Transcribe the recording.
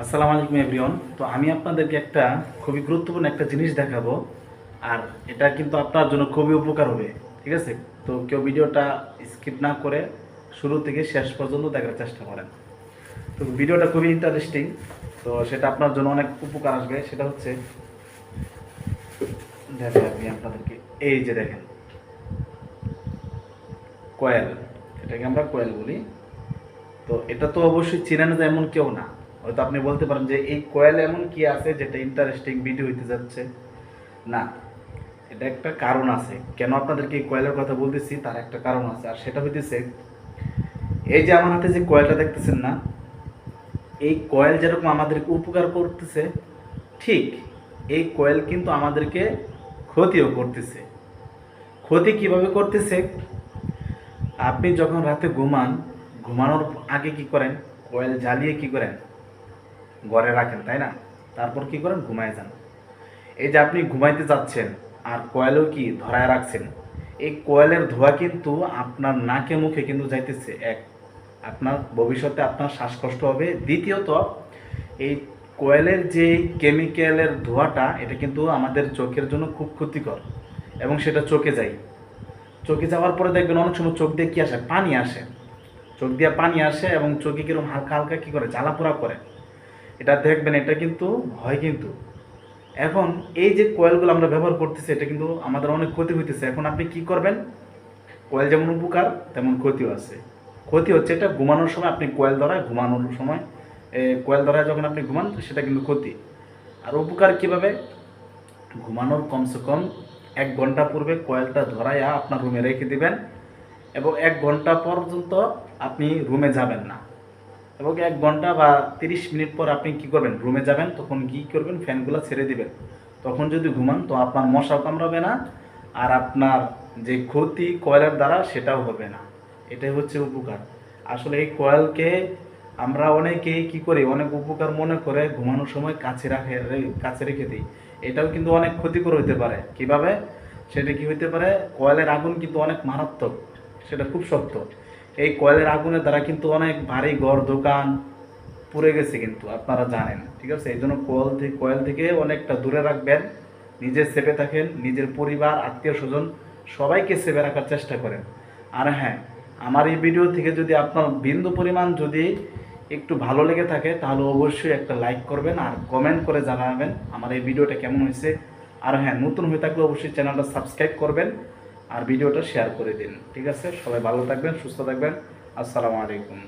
আসসালামু আলাইকুম এভরিওয়ান। তো আমি আপনাদেরকে একটা খুবই গুরুত্বপূর্ণ একটা জিনিস দেখাবো, আর এটা কিন্তু আপনার জন্য খুবই উপকার হবে, ঠিক আছে? তো কেউ ভিডিওটা স্কিপ না করে শুরু থেকে শেষ পর্যন্ত দেখার চেষ্টা করেন। তো ভিডিওটা খুবই ইন্টারেস্টিং তো সেটা আপনার জন্য অনেক উপকার আসবে। সেটা হচ্ছে, দেখেন আমি আপনাদেরকে, এই যে দেখেন কয়েল এটাকে আমরা কয়েল বলি। তো এটা তো অবশ্যই চেনেন এমন কেউ না। হয়তো আপনি বলতে পারেন যে এই কয়েল এমন কি আছে যেটা ইন্টারেস্টিং ভিডিও হইতে যাচ্ছে? না, এটা একটা কারণ আছে। কেন আপনাদেরকে এই কয়েলের কথা বলতেছি? তার একটা কারণ আছে। আর সেটা হইতেছে, এই যে আমার হাতে যে কয়েলটা দেখতেছেন না, এই কয়েল যেরকম আমাদেরকে উপকার করতেছে, ঠিক এই কয়েল কিন্তু আমাদেরকে ক্ষতিও করতেছে। ক্ষতি কীভাবে করতেছে? আপনি যখন রাতে ঘুমান, ঘুমানোর আগে কি করেন? কয়েল জ্বালিয়ে কি করেন? ঘরে রাখেন, তাই না? তারপর কি করেন? ঘুমায় যান। এই যে আপনি ঘুমাইতে যাচ্ছেন, আর কয়েলও কি ধরায় রাখছেন? এই কয়েলের ধোয়া কিন্তু আপনার নাকে মুখে কিন্তু যাইতেছে। এক, আপনার ভবিষ্যতে আপনার শ্বাসকষ্ট হবে। দ্বিতীয়ত, এই কয়েলের যে কেমিক্যালের ধোঁয়াটা, এটা কিন্তু আমাদের চোখের জন্য খুব ক্ষতিকর এবং সেটা চোখে যায়। চোখে যাওয়ার পরে দেখবেন অনেক সময় চোখ দিয়ে কি আসে? পানি আসে। চোখ দিয়ে পানি আসে এবং চোখে কীরকম হালকা হালকা কী করে? জ্বালা জ্বালাপোড়া করে। এটা দেখবেন, এটা কিন্তু হয় কিন্তু। এখন এই যে কয়েলগুলো আমরা ব্যবহার করতেছি, এটা কিন্তু আমাদের অনেক ক্ষতি হইতেছে। এখন আপনি কি করবেন? কয়েল যেমন উপকার, তেমন ক্ষতিও আছে। ক্ষতি হচ্ছে এটা ঘুমানোর সময় আপনি কয়েল ধরায়, ঘুমানোর সময় কয়েল ধরায় যখন আপনি ঘুমান, সেটা কিন্তু ক্ষতি। আর উপকার কীভাবে? ঘুমানোর কমসে কম এক ঘণ্টা পূর্বে কয়েলটা ধরাইয়া আপনার রুমে রেখে দিবেন এবং এক ঘণ্টা পর্যন্ত আপনি রুমে যাবেন না। এবং এক ঘণ্টা বা তিরিশ মিনিট পর আপনি কি করবেন? রুমে যাবেন, তখন কি করবেন? ফ্যানগুলো ছেড়ে দিবেন। তখন যদি ঘুমান, তো আপনার মশাও কামড়াবে না, আর আপনার যে ক্ষতি কয়েলের দ্বারা সেটাও হবে না। এটাই হচ্ছে উপকার। আসলে এই কয়েলকে আমরা অনেকেই কি করি? অনেক উপকার মনে করে ঘুমানোর সময় কাছে রাখে কাছে রেখে দিই। এটাও কিন্তু অনেক ক্ষতিকর হতে পারে। কীভাবে? সেটা কি হতে পারে? কয়েলের আগুন কিন্তু অনেক মারাত্মক। সেটা খুব শক্ত। এই কয়েলের আগুনের দ্বারা কিন্তু অনেক ভারী ঘর দোকান পুড়ে গেছে কিন্তু, আপনারা জানেন। ঠিক আছে? এই জন্য কয়েল থেকে কয়েল থেকে অনেকটা দূরে রাখবেন, নিজে সেপে থাকেন, নিজের পরিবার, আত্মীয় স্বজন সবাইকে সেপে রাখার চেষ্টা করেন। আর হ্যাঁ আমার এই ভিডিও থেকে যদি আপনার বিন্দু পরিমাণ যদি একটু ভালো লেগে থাকে, তাহলে অবশ্যই একটা লাইক করবেন আর কমেন্ট করে জানাবেন আমার এই ভিডিওটা কেমন হয়েছে। আর হ্যাঁ নতুন হয়ে থাকলে অবশ্যই চ্যানেলটা সাবস্ক্রাইব করবেন। আর ভিডিওটা শেয়ার করে দিন। ঠিক আছে? সবাই ভালো থাকবেন সুস্থ থাকবেন। আসসালামু আলাইকুম।